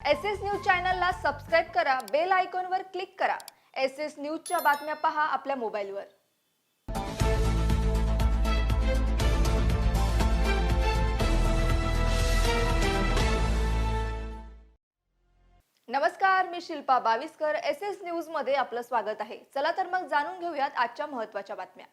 S S news चॅनलला subscribe करा bell आयकॉनवर क्लिक करा. एस एस न्यूजच्या बातम्या पहा आपल्या मोबाईलवर. नमस्कार मी शिल्पा बावीसकर. एस एस न्यूजमध्ये आपलं स्वागत आहे. चला तर मग जाणून घेऊयात आजच्या महत्त्वाच्या बातम्या.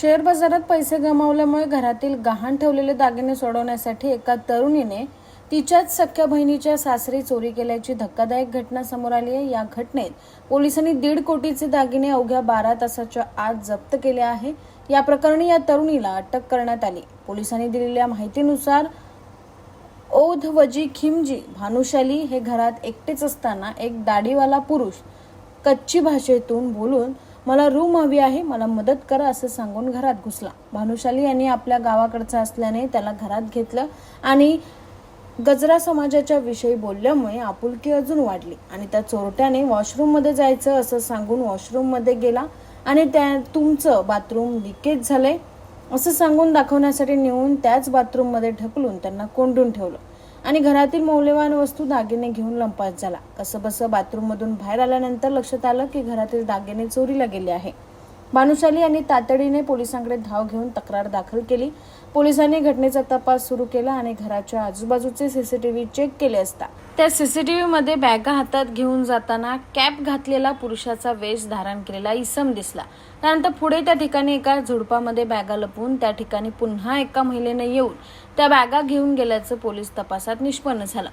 शेअर बाजारात पैसे गमावल्यामुळे घरातील गहाण ठेवलेले दागिने सोडवण्यासाठी एका तरुणीने तिच्याच सख्या बहिणीच्या सासरी चोरी केल्याची धक्कादायक घटना समोर आली आहे. या घटनेत पोलिसांनी दीड कोटीचे दागिने अवघ्या बारा तासाच्या आत जप्त केले आहे. या प्रकरणी या तरुणीला अटक करण्यात आली. पोलिसांनी दिलेल्या माहितीनुसार ओध वजी खिमजी भानुशाली हे घरात एकटेच असताना एक दाढीवाला पुरुष कच्ची भाषेतून बोलून मला रूम हवी आहे मला मदत करा असं सांगून घरात घुसला. भानुशाली यांनी आपल्या गावाकडचा असल्याने त्याला घरात घेतलं आणि गजरा समाजाच्या विषयी बोलल्यामुळे आपुलकी अजून वाढली आणि त्या चोरट्याने वॉशरूममध्ये जायचं असं सांगून वॉशरूममध्ये गेला आणि त्या तुमचं बाथरूम लिकेज झालंय असं सांगून दाखवण्यासाठी नेऊन त्याच बाथरूममध्ये ढकलून त्यांना कोंडून ठेवलं. आणि घरातील मौल्यवान वस्तू दागिने घेऊन लंपास झाला. कसं बसं बाथरूममधून बाहेर आल्यानंतर लक्षात आलं की घरातील दागिने चोरीला गेले आहे. भानुशाली यांनी तातडीने पोलिसांकडे धाव घेऊन तक्रार दाखल केली. पोलिसांनी घटनेचा तपास सुरू केला आणि घराच्या आजूबाजूचे सीसीटीव्ही चेक केले असता. त्या सीसीटीव्ही मध्ये बॅगा हातात घेऊन जाताना कॅप घातलेला पुरुषाचा वेश धारण केलेला इसम दिसला. त्यानंतर पुढे त्या ठिकाणी एका झुडपामध्ये बॅगा लपवून त्या ठिकाणी पुन्हा एका महिलेने येऊन त्या बॅगा घेऊन गेल्याचं पोलीस तपासात निष्पन्न झालं.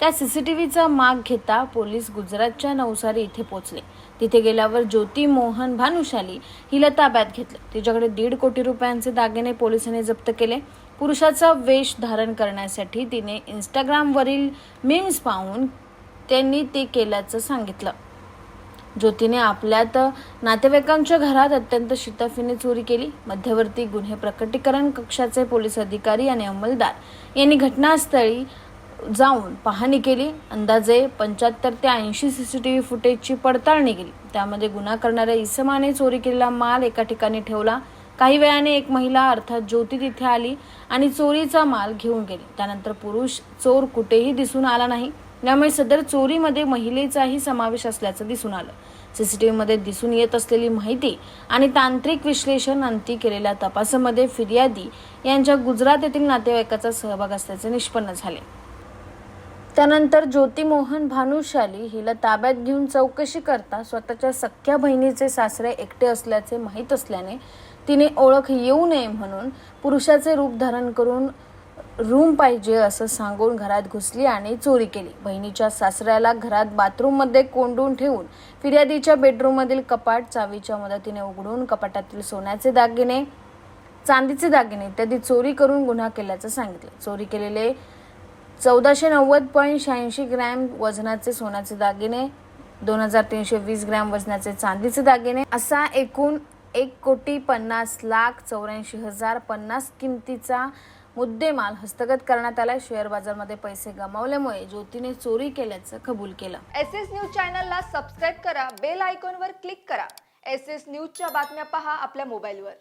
त्या सीसीटीव्हीचा माग घेता पोलीस गुजरातच्या नवसारी इथे पोहोचले तिथे गेल्यावर ज्योती मोहन भानुशाली हिला ताब्यात घेतलं. तिच्याकडे दीड कोटी रुपयांचे दागिने पोलिसांनी जप्त केले. पुरुषाचा वेश धारण करण्यासाठी तिने इंस्टाग्रामवरील मीम्स पाहून त्यांनी ते केल्याचं सांगितलं. ज्योतीने आपल्यात नातेवाईकांच्या घरात अत्यंत शिताफीने चोरी केली. मध्यवर्ती गुन्हे प्रकटीकरण कक्षाचे पोलीस अधिकारी आणि अंमलदार यांनी घटनास्थळी जाऊन पाहणी केली. अंदाजे पंच्याहत्तर ते ऐंशी सी सी टी व्ही फुटेजची पडताळणी केली. त्यामध्ये गुन्हा करणाऱ्या इसमाने चोरी केलेला माल एका ठिकाणी ठेवला. काही वेळाने एक महिला अर्थात ज्योती तिथे आली आणि चोरीचा माल घेऊन गेली. त्यानंतर पुरुष चोर कुठेही दिसून आला नाही. त्यामुळे सदर चोरीमध्ये महिलेचाही समावेश असल्याचं दिसून आलं. सीसीटीव्हीमध्ये दिसून येत असलेली माहिती आणि तांत्रिक विश्लेषण अंती केलेल्या तपासामध्ये फिर्यादी यांच्या गुजरात येथील नातेवाईकाचा सहभाग असल्याचे निष्पन्न झाले. त्यानंतर ज्योतिमोहन भानुशाली हिला ताब्यात घेऊन चौकशी करता स्वतःच्या सख्या बहिणीचे सासरे एकटे असल्याचे माहीत असल्याने तिने ओळख येऊ नये म्हणून पुरुषाचे रूप धारण करून रूम पाहिजे असं सांगून घरात घुसली आणि चोरी केली. बहिणीच्या सासऱ्याला घरात बाथरूममध्ये कोंडून ठेवून फिर्यादीच्या बेडरूममधील कपाट चावीच्या मदतीने उघडून कपाटातील सोन्याचे दागिने चांदीचे दागिने इत्यादी चोरी करून गुन्हा केल्याचं सांगितलं. चोरी केलेले चौदाशे नव्वद पॉईंट शहाऐंशी ग्रॅम वजनाचे सोन्याचे दागिने दोन हजार तीनशे वीस ग्रॅम वजनाचे चांदीचे दागिने असा एकूण एक कोटी पन्नास लाख चौऱ्याऐंशी हजार पन्नास किमतीचा मुद्देमाल हस्तगत करण्यात आला शेअर बाजारमध्ये पैसे गमावल्यामुळे ज्योतीने चोरी केल्याचं कबूल केलं. एस एस न्यूज चॅनलला सबस्क्राईब करा बेल आयकॉनवर क्लिक करा. एस एस न्यूजच्या बातम्या पहा आपल्या मोबाईलवर.